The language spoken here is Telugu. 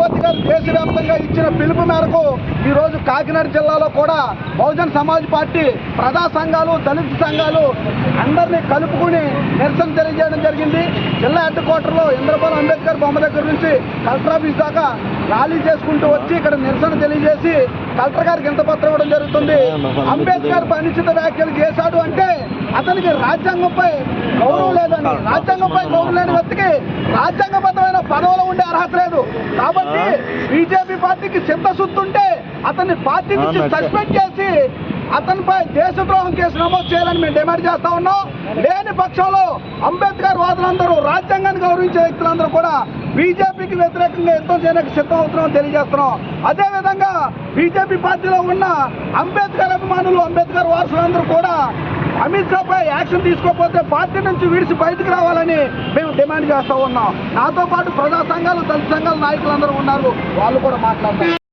మోదీ గారు దేశవ్యాప్తంగా ఇచ్చిన పిలుపు మేరకు ఈ రోజు కాకినాడ జిల్లాలో కూడా బహుజన్ సమాజ్ పార్టీ ప్రజా సంఘాలు దళిత సంఘాలు అందరినీ కలుపుకుని నిరసన తెలియజేయడం జరిగింది. జిల్లా హెడ్ క్వార్టర్లో ఇంద్రపాల్ అంబేద్కర్ బొమ్మ దగ్గర నుంచి కలెక్టర్ ఆఫీస్ దాకా ర్యాలీ చేసుకుంటూ వచ్చి ఇక్కడ నిరసన తెలియజేసి కలెక్టర్ గారికి ఇంత పత్రం ఇవ్వడం జరుగుతుంది. అంబేద్కర్ అనిశ్చిత వ్యాఖ్యలు చేశాడు అంటే అతనికి రాజ్యాంగంపై గౌరవం లేదండి రాజ్యాంగంపై గౌరవం లేని వ్యక్తికి రాజ్యాంగం అర్హత లేదు కాబట్టి బీజేపీ పార్టీకి చిత్తశుద్ధి ఉంటే అతన్ని పార్టీ నుంచి సస్పెండ్ చేసి అతనిపై దేశద్రోహం కేసు నమోదు చేయాలని మేము డిమాండ్ చేస్తా ఉన్నాం. లేని పక్షంలో అంబేద్కర్ వాదులందరూ రాజ్యాంగాన్ని గౌరవించే వ్యక్తులందరూ కూడా బీజేపీకి వ్యతిరేకంగా యుద్ధం చేయడానికి సిద్ధం అవుతున్నామని తెలియజేస్తున్నాం. అదేవిధంగా బీజేపీ పార్టీలో ఉన్న అంబేద్కర్ అభిమానులు అంబేద్కర్ వారసులందరూ కూడా అమిత్ షా పై యాక్షన్ తీసుకోకపోతే పార్టీ నుంచి విడిచి బయటకు రావాలని మేము డిమాండ్ చేస్తా ఉన్నాం. నాతో పాటు ప్రజా సంఘాలు దళిత సంఘాల నాయకులందరూ ఉన్నారు. వాళ్ళు కూడా మాట్లాడతారు.